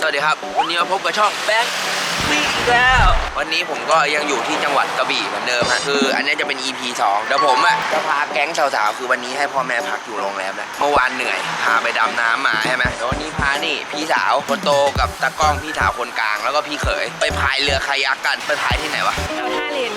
สวัสดีครับ วันนี้มาพบกับช่องแบงค์วิ่งอีกแล้ว วันนี้ผมก็ยังอยู่ที่จังหวัดกระบี่เหมือนเดิมฮะคือ อันนี้จะเป็น EP 2เดี๋ยวผมอะจะพาแก๊งสาวๆคือวันนี้ให้พ่อแม่พักอยู่โรงแรมแล้วเมื่อวานเหนื่อยพาไปดำน้ำมาใช่ไหมแล้ววันนี้พานี่พี่สาวคนโตกับตากล้องพี่สาวคนกลาง แล้วก็พี่เขยไปพายเรือคายักกันไปพายที่ไหนวะเอาท่าเลน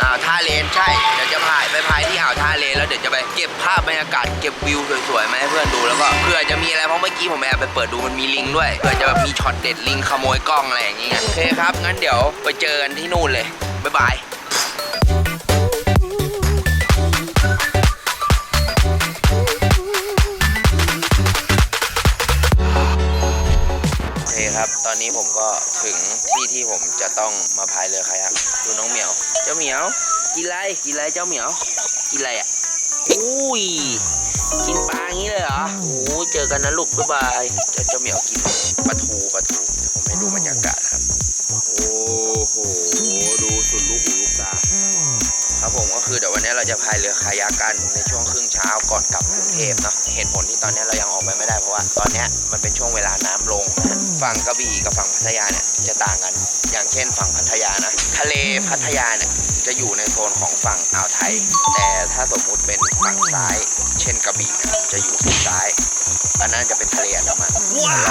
อ่าท่าเลนใช่เดี๋ยวจะพายไปพายที่อ่าวท่าเลนแล้วเดี๋ยวจะไปเก็บภาพบรรยากาศเก็บวิวสวยๆมาให้เพื่อนดูแล้วก็เผื่อจะมีอะไรเพราะเมื่อกี้ผมแอบไปเปิดดูมันมีลิงด้วยเผื่อจะแบบมีช็อตเด็ดลิงขโมยกล้องอะไรอย่างเงี้ยโอเคครับงั้นเดี๋ยวไปเจอกันที่นู่นเลยบ๊ายบาย ผมจะต้องมาพายเรือคายักดูน้องเหมียว เจ้าเหมียว กินอะไรกินอะไรเจ้าเหมียว กินอะไรอะอุ้ยกินปลาอย่างนี้เลยเหรอโอ้เจอกันนะลูกบ๊ายบายเจ้าเจ้าเหมียวกินปลาทูปลาทูเดี๋ยวผมให้ดูบรรยากาศ เดี๋ยววันนี้เราจะพายเรือคายักกันในช่วงครึ่งเช้าก่อนกลับกรุงเทพเนาะเหตุผลที่ตอนนี้เรายังออกไปไม่ได้เพราะว่าตอนนี้มันเป็นช่วงเวลาน้ำลงนะฝั่งกระบี่กับฝั่งพัทยาเนี่ยจะต่างกัน อย่างเช่นฝั่งพัทยานะทะเลพัทยาเนี่ยจะอยู่ในโซนของฝั่งอ่าวไทย แต่ถ้าสมมุติเป็นฝั่งซ้าย เช่นกระบี่นี่ยจะอยู่ฝั่งซ้ายอันนั้นจะเป็นทะเลอันดามัน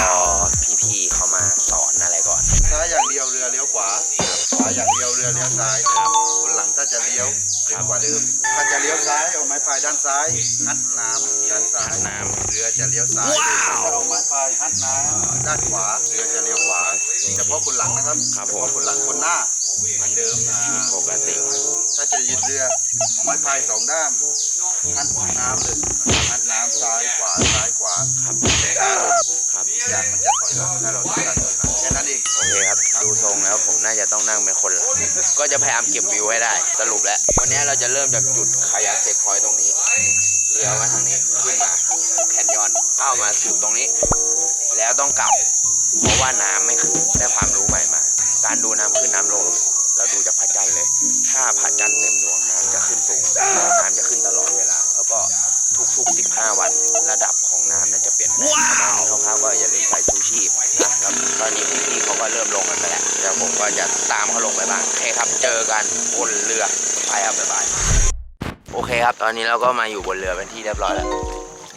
รอพี่ๆเขามาสอนอะไรก่อนซ้าอย่างเดียวเรือเลี้ยวขวา ขวาอย่างเดียวเรือเลี้ยวซ้ายคนหลังถ้าจะเลี้ยวเร็วกว่าเดิม ถ้าจะเลี้ยวซ้ายเอาไม้พายด้านซ้ายฮัดน้ำด้านซ้ายน้ำเรือจะเลี้ยวซ้ายถ้าเอาไม้พายฮัดน้ำด้านขวาเรือจะเลี้ยวขวาเฉพาะคนหลังนะครับครับเฉผม พาะคนหลังคนหน้าเหมือนเดิมอ่าปกติถ้าจะยืดเรือเอาไม้พายสองด้ามฮัดน้ำเลยฮัดน้ำซ้ายขวาซ้ายขวาครับถ้าลงครับอีกอย่างมันจะถอยหลังถ้าเราต้องการถอยหลังแค่นั้นเองโอเคครับ ดูทรงแล้วผมน่าจะต้องนั่งเป็นคนหลังก็จะพยายามเก็บวิวให้ได้ สรุปแล้ว วันนี้เราจะเริ่มจากจุดคายักเซ็กพอยต์ตรงนี้เลี้ยวมาทางนี้ขึ้นมาแคนยอนเข้ามาสุดตรงนี้ แล้วต้องกลับ เพราะว่าน้ำไม่ขึ้นได้ความรู้ใหม่มา การดูน้ำขึ้นน้ำลง เราดูจากพระจันทร์เลย ถ้าพระจันทร์เต็มดวงน้ำจะขึ้นสูงน้ำจะขึ้นตลอดเวลา แล้วก็ทุกๆ 15 วันระดับของน้ำนั้นจะเปลี่ยนแปลงประมาณนี้คร่าวๆก็อย่าลืมใส่ชูชีพนะแล้ว ตอนนี้พี่ๆเขาก็เริ่มลงกันไปแล้วเดี๋ยวผมก็จะตามเขาลงไปบ้างโอเคครับเจอกันบนเรือไปครับบ๊ายบายโอเคครับ ตอนนี้เราก็มาอยู่บนเรือเป็นที่เรียบร้อยแล้ว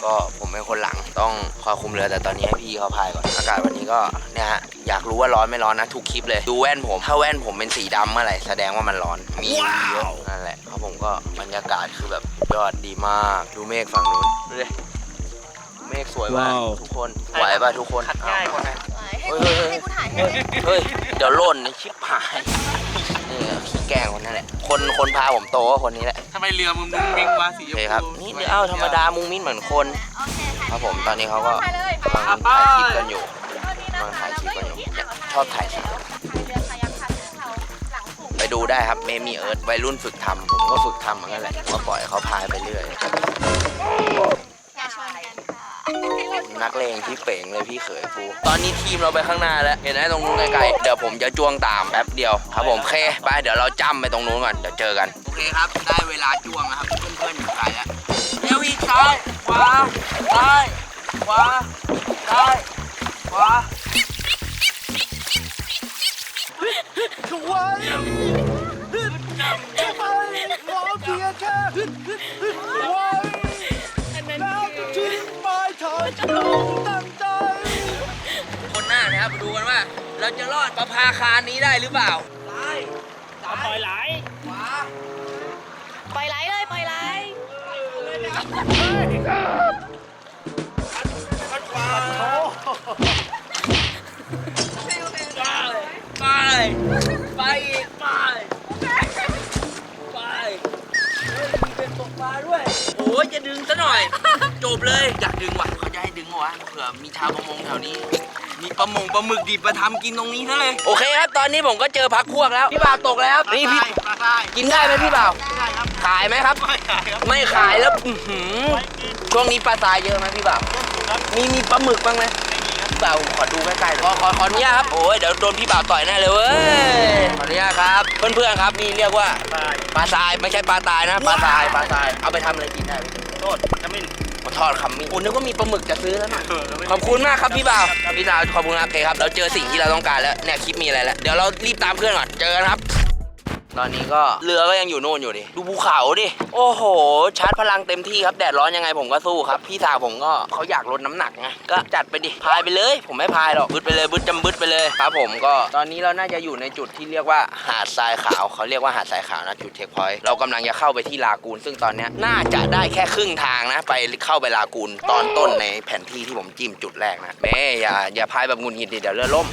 ก็ผมเป็นคนหลังต้องคอยคุมเรือแต่ตอนนี้ให้พี่เขาพายก่อนอากาศวันนี้ก็เนี่ยฮะอยากรู้ว่าร้อนไม่ร้อนนะทุกคลิปเลยดูแว่นผมถ้าแว่นผมเป็นสีดำเมื่อไหร่แสดงว่ามันร้อนมีเยอะนั่นแหละเพราะผมก็บรรยากาศคือแบบยอดดีมากดูเมฆฝั่งนู้นดูดิเมฆสวยมากว้าวทุกคนไหวป่ะทุกคนขัดง่ายกว่านะเฮ้ยเฮ้ย เฮ้ยให้กูถ่ายให้เฮ้ย เดี๋ยวหล่นนี่ชิบหายนี่ขี้แกล้งคนนั่นแหละ คนคนพาผมโตก็คนนี้แหละทำไมเรือมึงมุ้งมิ้งวะสีโอชมเคพูครับนี่เดี๋ยวเอาธรรมดามุ้งมิ้นเหมือนคน โอเคครับผมตอนนี้เขาก็ถ่ายเลยกำลังถ่ายคลิปกันอยู่ ตอนนี้นะกำลังคะถ่ายเราคลิปก็กันออยู่ยู่ที่อ่าวไทยชอบถ่ายสาวเรือคายักค่ะซึ่งเราหลังสูงไปดูได้ครับเมมี่เอิร์ธวัยรุ่นฝึกทำผมก็ฝึกทำเหมือนกันแหละก็ปล่อยเขาพายไปเรื่อย นักเลงที่เป่งเลยพี่เขยกู ตอนนี้ทีมเราไปข้างหน้าแล้ว เห็นไหมตรงนู้นไกลๆ เดี๋ยวผมจะจ้วงตามแป๊บเดียวครับผมโอเคไปเดี๋ยวเราจ้ำไปตรงนู้นก่อน เดี๋ยวเจอกัน โอเคครับ ได้เวลาจ้วงแล้วครับ เพื่อนๆอยู่ไกลแล้วเดี๋ยวอีกซ้ายขวาซ้ายขวาซ้ายขวาค นหน้านะครับมาดูกันว่า เราจะรอดประภาคารนี้ได้หรือเปล่าซ้ายซ้ายปล่อยไหลขวาปล่อยไหลเลยปล่อยไหลไปไปอีกไปไป มีเป็นตกปลาด้วย โอ้ยจะดึงซะหน่อย จบเลยอยากดึงว่ะเขาจะให้ดึงเหรอวะเผื่อมีชาวประมงแถวนี้ มีปลาหมงปลาหมึกดิบมาทำกินตรงนี้ซะเลย โอเคครับ ตอนนี้ผมก็เจอพักพวกแล้ว พี่บ่าวตกแล้วนี่พี่ปลาทรายกินได้ไหมพี่บ่าวได้ครับขายไหมครับ ไม่ขายครับไม่ขายแล้วอื้อหือช่วงนี้ปลาทรายเยอะไหมพี่บ่าวมีมีปลาหมึกบ้างไหมพี่ บ่าวขอดูใกล้ๆหน่อยขอขอขออนุญาตครับ โอ้ยเดี๋ยวโดนพี่บ่าวต่อยแน่เลยเว้ย ขออนุญาตครับ เพื่อนๆครับนี่เรียกว่าตายปลาทรายไม่ใช่ปลาตายนะปลาทรายปลาทรายเอาไปทำอะไรกินได้พี่โทษขมิ้นมาทอดขมิ้นคุณนึกว่ามีปลาหมึกจะซื้อแล้วนะขอบคุณมากครับพี่บ่าวพี่สาวขอบคุณครับโอเคครับ เราเจอสิ่งที่เราต้องการแล้วเนี่ยคลิปมีอะไรแล้ว เดี๋ยวเรารีบตามเพื่อนก่อน เจอกันครับ ตอนนี้ก็เรือก็ยังอยู่โน่นอยู่ดิ ดูภูเขาดิ โอ้โห ชาร์จพลังเต็มที่ครับ แดดร้อนยังไงผมก็สู้ครับ พี่สาวผมก็เขาอยากลดน้ำหนักไง ก็จัดไปดิ พายไปเลย ผมไม่พายหรอกบึดไปเลยบึดจำบึดไปเลยครับผมก็ ตอนนี้เราน่าจะอยู่ในจุดที่เรียกว่าหาดทรายขาว เขาเรียกว่าหาดทรายขาวนะจุดเทคพอยต์ เรากำลังจะเข้าไปที่ลากูน ซึ่งตอนนี้น่าจะได้แค่ครึ่งทางนะ ไปเข้าไปลากูนตอนต้นในแผนที่ที่ผมจิ้มจุดแรกนะแม่อย่าอย่าพายแบบงุนงิดดิเดี๋ยวเรือล่ม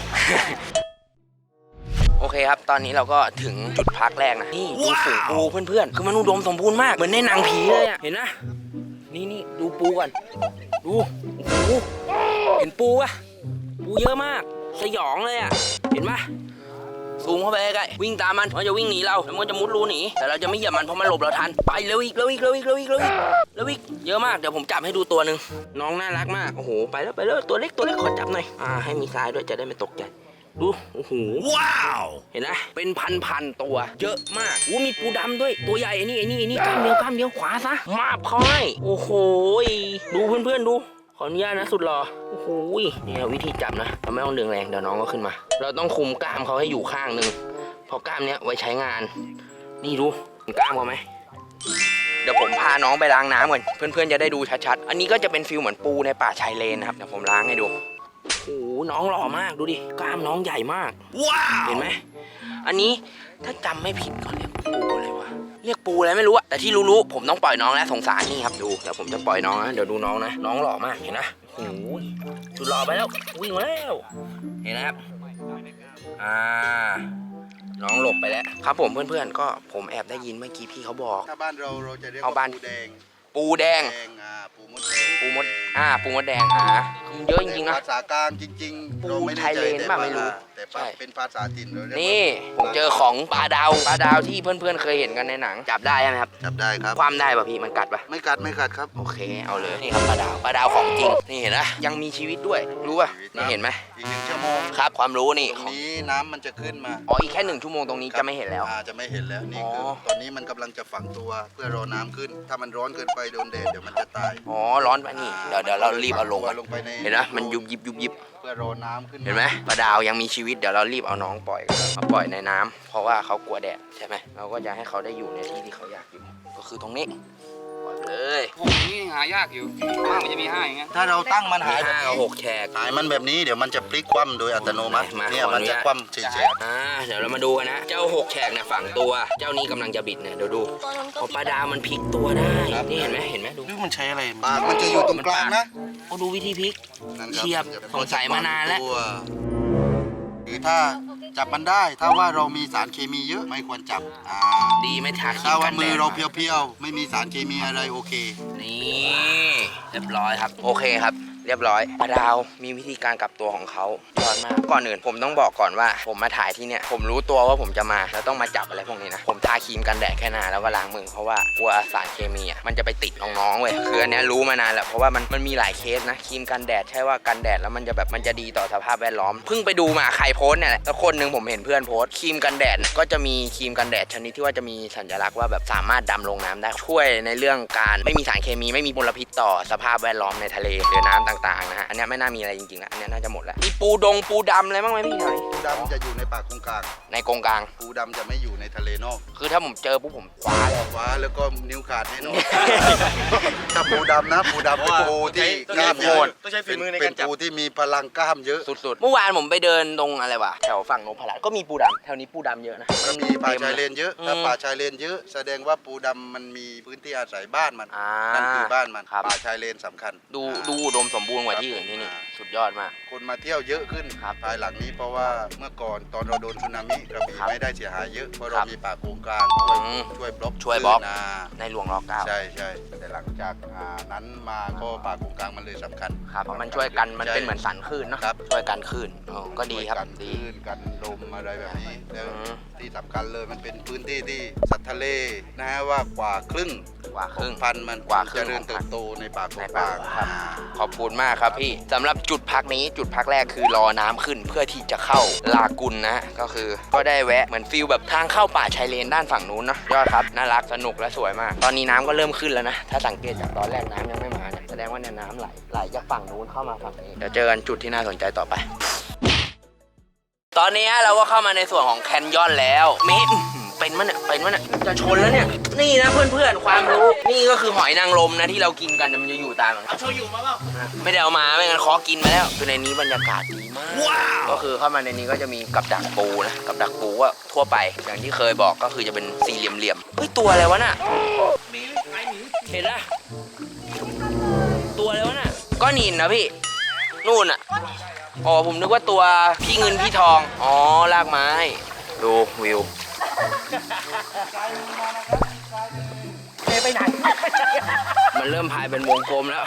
โอเคครับ ตอนนี้เราก็ถึงจุดพักแรกนะ นี่ดูฝูงปูเพื่อนๆ คือมันอุดมสมบูรณ์มาก เหมือนในหนังผีเลยอะเห็นนะ นี่นี่ดูปูก่อน ดูโอ้โหเห็นปูปะปูเยอะมาก สยองเลยอะเห็นปะซูมเข้าไปใกล้ๆวิ่งตามมันมันจะวิ่งหนีเราแล้วมันจะมุดรูหนีแต่เราจะไม่เหยียบมันเพราะมันหลบเราทันไปเร็วอีกเร็วอีกเร็วอีกเร็วอีกเร็วอีกเร็วอีกเยอะมากเดี๋ยวผมจับให้ดูตัวหนึ่งน้องน่ารักมากโอ้โหไปแล้วไปแล้วตัวเล็กตัวเล็กขอจับหน่อยอ่าให้มีทรายด้วยจะได้ไม่ตกใจ ดู โอ้โห ว้าว เห็นไหมเป็นพันพันๆตัว เยอะมากอู้มีปูดำด้วย ตัวใหญ่ไอ้นี่ไอ้นี่ไอ้นี่กล้ามเดียวกล้ามเดียวขวาซะ มาบเขาให้โอ้โห ดูเพื่อนๆดู ขออนุญาตนะสุดหรอโอ้โหนี่วิธีจับนะ เราไม่ต้องดึงแรงเดี๋ยวน้องก็ขึ้นมา เราต้องคุมกล้ามเขาให้อยู่ข้างหนึ่งเพราะกล้ามเนี้ยไว้ใช้งาน นี่ดูเห็นกล้ามเขาไหมเดี๋ยวผมพาน้องไปล้างน้ำก่อน เพื่อนๆจะได้ดูชัดๆ อันนี้ก็จะเป็นฟิลเหมือนปูในป่าชายเลนนะครับ เดี๋ยวผมล้างให้ดู โอ้โหน้องหล่อมากดูดิกล้ามน้องใหญ่มาก ว้าว เห็นไหม อันนี้ถ้าจำไม่ผิดเขาเรียกปูอะไรวะ เรียกปูอะไรไม่รู้อะแต่ที่รู้ๆผมต้องปล่อยน้องแล้วสงสารนี่ครับดู เดี๋ยวผมจะปล่อยน้องนะ เดี๋ยวดูน้องนะ น้องหล่อมากเห็นนะโอ้โหสุดหล่อไปแล้ว วิ่งมาแล้ว เห็นนะครับ อ่า น้องหลบไปแล้ว ครับผมเพื่อนๆ ก็ผมแอบได้ยินเมื่อกี้พี่เขาบอก ถ้าบ้านเราเราจะเรียกเอาว่าบ้าน ปูแดง ปูแดง แดงอ่าปูมดแดงปูมด อ่า ปูมดแดงอ่าเยอะจริงๆนะ ภาษากลางจริงปูๆเราไม่ได้ไทยใจเลนแต่ป่ะไม่รู้แต่ใช่เป็นภาษาถิ่นเราเรียกว่านี่ผมเจอของปลาดาวปลาดาวที่เพื่อนๆเคยเห็นกันในหนัง จับได้ใช่ไหมครับ จับได้ครับ ความได้ป่ะพี่มันกัดป่ะ ไม่กัดไม่กัดครับ โอเคเอาเลยนี่ครับปลาดาวปลาดาวของจริงนี่เห็นนะยังมีชีวิตด้วยรู้ป่ะนี่เห็นไหมอีกหนึ่งชั่วโมงครับความรู้นี่ตรงของนี้น้ำมันจะขึ้นมาอ๋ออีกแค่หนึ่งชั่วโมงตรงนี้จะไม่เห็นแล้ว อ่าจะไม่เห็นแล้วนี่คือออ ตอนนี้มันกำลังจะฝังตัวเพื่อรอน้ำขึ้น ถ้ามันร้อนเกินไปโดนแดดเดี๋ยวมันจะตายอ๋อร้อนไปนี่เดี๋ยวเดี๋ยวเรารีบเอาลงฝัก่อนตัวลงไปในเห็นนะมันยุบยิบยุบยิบเพื่อรอน้ำขึ้นเห็นไหมปลาดาวยังมีชีวิตเดี๋ยวเรารีบเอาน้องปล่อยมาปล่อยในน้ำเพราะว่าเขากลัวแดดใช่ไหมเราก็จะให้เขาได้อยู่ในที่ที่เขาอยากอยู่ ก็คือตรงนี้ปล่อยไป เลยผมนี่หายากอยู่มากมันจะมีห้าอย่างเงี้ยถ้าเราตั้งมันมีหายแบบห้านี้หกแฉกหายมันแบบนี้เดี๋ยวมันจะพลิกคว่ำโดยอัตโนมัติมาเนี่ยขออมันนุจะญาตคว่ำเฉยอ่าเดี๋ยวเรามาดูกันนะ เจ้าหกแฉกเนี่ยฝังตัว เจ้านี้กำลังจะบิดเนี่ยเดี๋ยวดูตัวนั้นก็พอปลาดาวมันพลิกตัวได้ นี่เห็นไหมเห็นไหมดูดูมันใช้อะไรๆปากมันจะอยู่ตรงกลางนะโอ้ดูวิธีพลิกนั่นครับเทียบสงสัยมานานแล้วตัวหรือถ้า จับมันได้ ถ้าว่าเรามีสารเคมีเยอะไม่ควรจับอ่าดีไม่ทาครีถ้ามกัว่านมืแดอดเราเพียวๆไม่มีสารเคมีอะไรโอเค นี่เรียบร้อยครับ โอเคครับ เรียบร้อยปลาดาวมีวิธีการกลับตัวของเขายอดมากก่อนอื่นผมต้องบอกก่อนว่า ผมมาถ่ายที่เนี่ยผมรู้ตัวว่าผมจะมาแล้วต้องมาจับอะไรพวกนี้นะผมทาครีมกันแดดแค่หน้าแล้วก็ล้างมือเพราะว่ากลัวสารเคมีอะมันจะไปติดน้องๆเว้ยคืออันเนี้ยรู้มานานแล้วเพราะว่ามันมันมีหลายเคสนะครีมกันแดดใช่ว่ากันแดดแล้วมันจะแบบมันจะดีต่อสภาพแวดล้อมเพิ่งไปดูมาใครโพสต์เนี่ยแหละแล้วคนหนึ่งผมเห็นเพื่อนโพสต์ครีมกันแดดเนี่ยก็จะมีครีมกันแดดชนิดที่ว่าจะมีสัญลักษณ์ว่าแบบสามารถดำลงน้ำได้ช่วยในเรื่องการไม่มีสารเคมีไม่มีมลพิษต่อสภาพแวดล้อมในทะเลหรือน้ำต่างๆนะฮะ อันเนี้ยไม่น่ามีอะไรจริงๆละอันเนี้ยน่าจะหมดแล้ว มีปูดงปูดำอะไรบ้างไหมพี่แถวนี้ปูดำจะอยู่ในปากตรงกลาง ในกรงกลาง ปูดำจะไม่อยู่ในทะเลนอกคือถ้าผมเจอปุ๊บผมคว้าเลย ว้าแล้วก็นิ้วขาดแน่นอน ถ้าปูดำนะปูดำเป็นปูที่กล้ามโหดต้องใช้ฝีมือในเป็กานรจับปูที่มีพลังกล้ามเยอะ สุดๆ เมื่อวานผมไปเดินตรงอะไรวะ แถวฝั่งนพรัตน์ก็มีปูดำแถวนี้ปูดำเยอะนะ มันมีป่าชายเลนเยอะ ถ้าอืมป่าชายเลนเยอะ แสดงว่าปูดำมันมีพื้นที่อาศัยบ้านมัน อ่านั่นคือบ้านมัน ครับ ป่าชายเลนสำคัญ ดูอ่าดูอุดมสมบูรณ์กว่าที่อื่นที่นี่อ่าสุดยอดมาก คนมาเที่ยวเยอะขึ้นครับภายหลังนี้เพราะว่าเมื่อก่อนตอนเราโดนสึนามิกระบี่ครับไม่ได้เสียหายเยอะเพราะคเรารับมีป่าโกงกลางช่วยอืมช่วยบล็อกช่วยบล็อก คลื่นนะในหลวงรอเก้าใช่ใช่แต่หลังจากอ่านั้นมาก็ป่าโกงกลางมันเลยสำคัญ ครับเพราะมันช่วยกันมันใช่เป็นเหมือนสันคลื่นเนาะครับ ช่วยกันคลื่นอ๋อก็ดีครับช่วยกันดี คลื่นกันลมอะไรแบบนี้แล้วอืม ที่สำคัญเลยมันเป็นพื้นที่ที่สัตว์ทะเลนะฮะว่ากว่าครึ่งกว่าครึ่ง พันธุ์มันกว่าครึ่งเจริญของพัเตินบธุ์โตในป่าโกในงกป่าลางครับขอบคุณมากครับพี่สำหรับจุดพักนี้จุดพักแรกคือรอน้ำขึ้นเพื่อที่จะเข้าลากุนนะ ก็คือก็ได้แวะเหมือนฟิลแบบทางเข้าป่าชายเลนด้านฝั่งนู้นเนาะยอดครับน่ารักสนุกและสวยมาก ตอนนี้น้ำก็เริ่มขึ้นแล้วนะ ถ้าสังเกตจากตอนแรกน้ำยังไม่มาเนี่ยแสดงว่าเนี่ยน้ำไหลไหลจากฝั่งนู้นเข้ามาฝั่งนี้เดี๋ยวเจอกันจุดที่น่าสนใจต่อไป ตอนนี้เราก็เข้ามาในส่วนของแคนยอนแล้วมีอื้อหือ เป็นมันเนี่ยเป็นมันเนี่ยจะชนแล้วเนี่ย นี่นะเพื่อนๆความรู้ นี่ก็คือหอยนางรมนะที่เรากินกันมันจะอยู่ตามเอาโชยุมาเปล่าไม่ได้เอามาไม่งั้นขอกินมาแล้วคือในนี้บรรยากาศดีมาก ก็คือเข้ามาในนี้ก็จะมีกับดักปูนะกับดักปูก็ทั่วไป อย่างที่เคยบอกก็คือจะเป็นสี่เหลี่ยมๆเฮ้ยตัวอะไรวะน่ะเห็นละตัวอะไรวะน่ะก้อนหินนะพี่นู่นอะอ๋อผมนึกว่าตัวพี่เงินพี่ทอง อ๋อลากไม้ ดูวิว ไปไหน มันเริ่มพายเป็นวงกลมแล้ว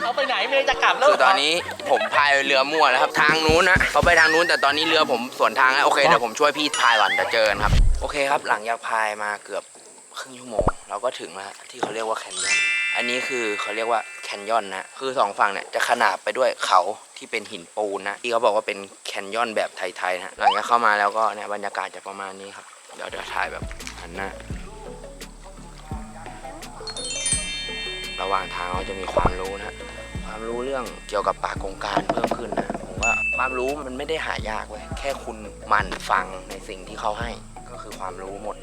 เขาไปไหนเมย์จะกลับแล้ว คือตอนนี้ผมพายเรือมั่วแล้วครับ ทางนู้นนะเขาไปทางนู้นแต่ตอนนี้เรือผมสวนทางแล้วโอเคเดี๋ยวผมช่วยพี่พายก่อนเดี๋ยวเจอกันครับ โอเคครับ หลังจากพายมาเกือบครึ่งชั่วโมง เราก็ถึงแล้วที่เขาเรียกว่าแคนยอน อันนี้คือเขาเรียกว่า แคนยอนนะคือสองฝั่งเนี่ยจะขนาบไปด้วยเขาที่เป็นหินปูนนะที่เขาบอกว่าเป็นแคนยอนแบบไทยๆนะหลังจากเข้ามาแล้วก็เนี่ยบรรยากาศจะประมาณนี้ครับเดี๋ยวเดี๋ยวถ่ายแบบหันหน้าระหว่างทางเราจะมีความรู้นะความรู้เรื่องเกี่ยวกับป่ากงการเพิ่มขึ้นนะผมว่าความรู้มันไม่ได้หายากเว้ยแค่คุณมันฟังในสิ่งที่เขาให้ก็คือความรู้หมด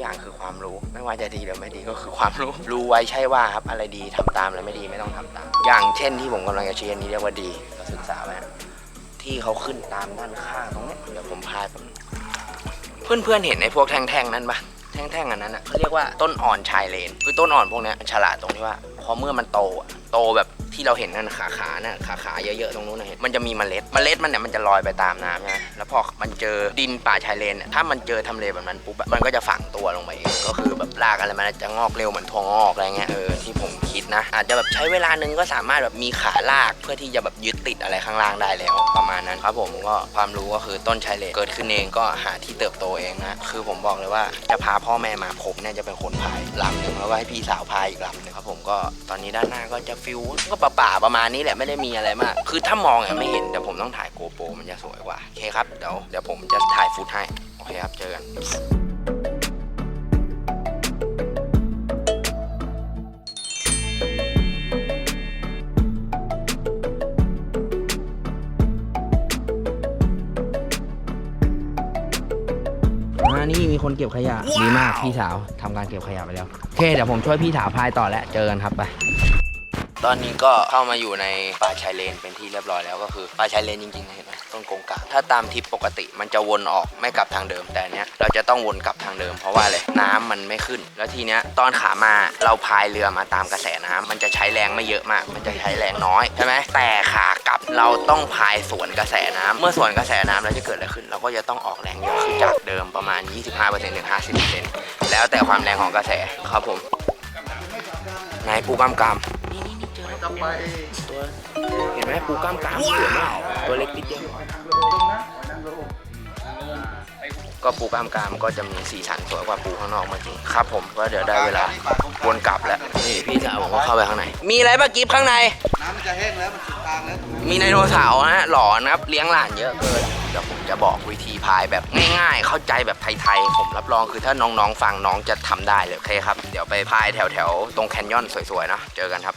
อย่างคือความรู้ ไม่ว่าจะดีหรือไม่ดีก็คือความรู้ รู้ไว้ใช่ว่าครับอะไรดีทำตามอะไรไม่ดีไม่ต้องทำตาม อย่างเช่นที่ผมกำลังจะเชียร์นี้เรียกว่าดีก็ศึกษาไว้ที่เขาขึ้นตามด้านข้างตรงนี้เดี๋ยวผมพายผมเพื่อนๆเห็นไอ้พวกแท่งๆนั้นปะแท่งๆอันนั้นอะเขาเรียกว่าต้นอ่อนชายเลน คือต้นอ่อนพวกนี้ฉลาดตรงที่ว่าพอเมื่อมันโตโตแบบ ที่เราเห็นนั่นขาขาน่ะขาขาเยอะๆตรงนู้นนะเห็นมันจะมีเมล็ดเมล็ดมันเนี่ยมันจะลอยไปตามน้ำใช่ไหมแล้วพอมันเจอดินป่าชายเลนเนี่ยถ้ามันเจอทำเลแบบนั้นปุ๊บมันก็จะฝังตัวลงไปเองก็คือแบบรากอะไรมันจะงอกเร็วเหมือนถั่วงอกอะไรเงี้ยเออที่ผม คิดนะ อาจจะแบบใช้เวลาหนึ่งก็สามารถแบบมีขาลากเพื่อที่จะแบบยึดติดอะไรข้างล่างได้แล้ว ประมาณนั้นครับผมก็ความรู้ก็คือต้นชายเลนเกิดขึ้นเองก็หาที่เติบโตเองนะคือผมบอกเลยว่าจะพาพ่อแม่มาผมเนี่ยจะเป็นคนพายลำหนึ่งแล้วก็ให้พี่สาวพายอีกลำหนึ่งครับผมก็ตอนนี้ด้านหน้าก็จะฟิลก็ป่าๆประมาณนี้แหละไม่ได้มีอะไรมาก คือถ้ามองอะไม่เห็นแต่ผมต้องถ่ายโกโปรมันจะสวยกว่าโอเคครับเดี๋ยวเดี๋ยวผมจะถ่ายฟุตให้โอเคครับเจอกัน อ่านี่มีคนเก็บขยะดีมากพี่สาวทำการเก็บขยะไปแล้วโอเคเดี๋ยวผมช่วยพี่สาวพายต่อแล้วเจอกันครับไป ตอนนี้ก็เข้ามาอยู่ในป่าชายเลนเป็นที่เรียบร้อยแล้วก็คือป่าชายเลนจริงๆเห็นไหม ต้นกงกลางถ้าตามทิปปกติมันจะวนออกไม่กลับทางเดิม แต่เนี้ยเราจะต้องวนกลับทางเดิม เพราะว่าอะไรน้ำมันไม่ขึ้น แล้วทีเนี้ยตอนขามาเราพายเรือมาตามกระแสน้ำมันจะใช้แรงไม่เยอะมาก มันจะใช้แรงน้อยใช่ไหมแต่ขากลับเราต้องพายสวนกระแสน้ำเมื่อสวนกระแสน้ำแล้วจะเกิดอะไรขึ้น เราก็จะต้องออกแรงเยอะขึ้นจากเดิมประมาณ 25%ถึง50%แล้วแต่ความแรงของกระแสครับผมนายปูกล้ามกราม จอแล้วจะไปตัวเห็นไหมปูกล้ามกรามสวยมากตัวเล็กนิดเดียวก็ปูกล้ามกรามก็จะมีสีสันสวยกว่าปูข้างนอกเมื่อกี้ครับผมก็เดี๋ยวได้เวลาวนกลับแล้วนี่พี่สาวผมก็เข้าไปข้างในมีอะไรบ้างกิฟข้างในน้ำมันจะแห้งแล้วมันสุดทางแล้วมีไดโนเสาร์นะหลอนนะครับเลี้ยงหลานเยอะเกินเดี๋ยวผมจะบอกวิธีพายแบบง่ายๆ เข้าใจแบบไทยๆ ผมรับรองคือถ้าน้องๆ ฟังน้องจะทำได้เลยโอเคครับ เดี๋ยวไปพายแถวๆ ตรงแคนยอนสวยๆนะ เจอกันครับ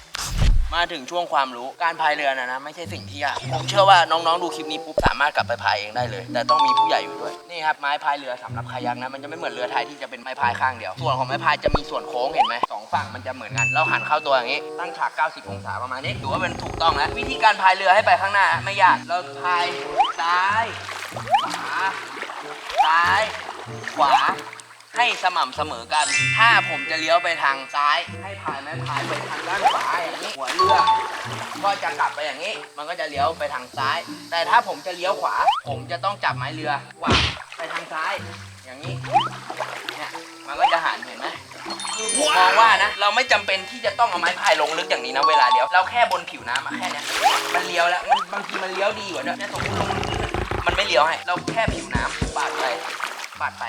มาถึงช่วงความรู้การพายเรือนะนะไม่ใช่สิ่งที่ยากผมเชื่อว่าน้องๆดูคลิปนี้ปุ๊บสามารถกลับไปพายเองได้เลย แต่ต้องมีผู้ใหญ่อยู่ด้วยนี่ครับไม้พายเรือสำหรับคายักนะมันจะไม่เหมือนเรือไทยที่จะเป็นไม้พายข้างเดียวส่วนของไม้พายจะมีส่วนโค้งเห็นไหมสองฝั่งมันจะเหมือนกันเราหันเข้าตัวอย่างนี้ตั้งฉาก90 องศาประมาณนี้ถือว่าเป็นถูกต้องแล้ววิธีการพายเรือให้ไปข้างหน้าไม่ยากเราพายซ้ายขวาซ้ายขวา ให้สม่ำเสมอกัน ถ้าผมจะเลี้ยวไปทางซ้าย ให้พายไม้พายไปทางด้านขวาอย่างนี้หัวเรือก็จะกลับไปอย่างนี้ มันก็จะเลี้ยวไปทางซ้าย แต่ถ้าผมจะเลี้ยวขวา ผมจะต้องจับไม้เรือวางไปทางซ้าย อย่างนี้เนี่ยมันก็จะหันเห็นไหมคือผมมองว่านะ เราไม่จำเป็นที่จะต้องเอาไม้พายลงลึกอย่างนี้นะเวลาเลี้ยวเราแค่บนผิวน้ำอะแค่เนี้ยมันเลี้ยวแล้วมันบางทีมันเลี้ยวดีกว่าด้วยเนี่ยสมมติลงมันไม่เลี้ยวให้ เราแค่ผิวน้ำปาดไปปาดไป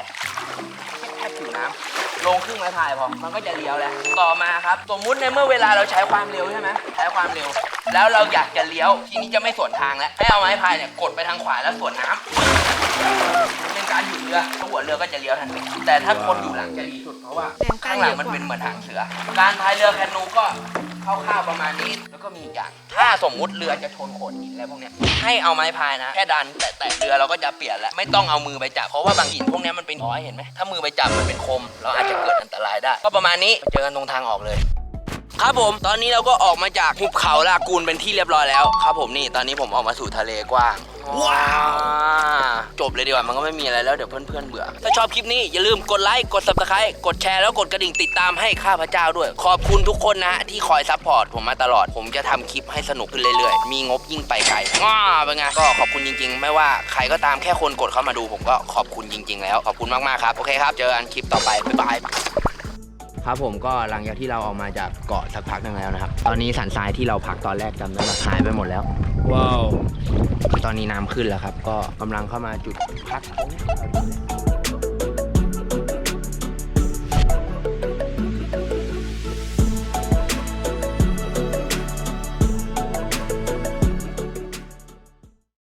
ค่ผิวน้ำลงครึ่งไม้พายพอ มันก็จะเลี้ยวแล้ว ต่อมาครับ สมมุติในเมื่อเวลาเราใช้ความเร็วใช่ไหมใช้ความเร็ว แล้วเราอยากจะเลี้ยว ทีนี้จะไม่สวนทางแล้ว ให้เอาไม้พายเนี่ยกดไปทางขวาแล้วสวนน้ำเป็นการหยุดเรือแล้วหัวเรือก็จะเลี้ยวทันที แต่ถ้าคนอยู่หลังจะดีสุดเพราะว่าข้างหลังมันเป็นเหมือนหางเสือ การพายเรือแคนูก็ คร่าวๆประมาณนี้ แล้วก็มีอีกอย่าง ถ้าสมมุติเรือจะชนโขดหินอะไรพวกเนี้ยให้เอาไม้พายนะ แค่ดันแตะๆเรือเราก็จะเปลี่ยนแล้ว ไม่ต้องเอามือไปจับ เพราะว่าบางหินพวกเนี้ยมันเป็นห้อยเห็นไหมถ้ามือไปจับมันเป็นคม เราอาจจะเกิดอันตรายได้ ก็ประมาณนี้ไปเจอกันตรงทางออกเลย ครับผมตอนนี้เราก็ออกมาจากหุบเขาลากูนเป็นที่เรียบร้อยแล้วครับผมนี่ตอนนี้ผมออกมาสู่ทะเลกว้างว้าวจบเลยดีกว่ามันก็ไม่มีอะไรแล้วเดี๋ยวเพื่อนๆเบื่อ ถ้าชอบคลิปนี้อย่าลืมกดไลค์กด subscribe กดแชร์แล้วกดกระดิ่งติดตามให้ข้าพเจ้าด้วย ขอบคุณทุกคนนะที่คอยซัพพอร์ตผมมาตลอด ผมจะทำคลิปให้สนุกขึ้นเรื่อยๆ มีงบยิ่งไปไกลว้าเป็นไงก็ขอบคุณจริง ๆ ไม่ว่าใครก็ตามแค่คนกดเข้ามาดู ผมก็ขอบคุณจริง ๆ แล้วขอบคุณมากๆครับโอเคครับ เจอกันคลิปต่อไปบ๊ายบาย ครับผมก็หลังจากที่เราออกมาจากเกาะสักพักหนึงแล้วนะครับ ตอนนี้สันทรายที่เราพักตอนแรกจำได้ไหมหายไปหมดแล้ว ว้าว ตอนนี้น้ำขึ้นแล้วครับ ก็กำลังเข้ามาจุดพักตรงนี้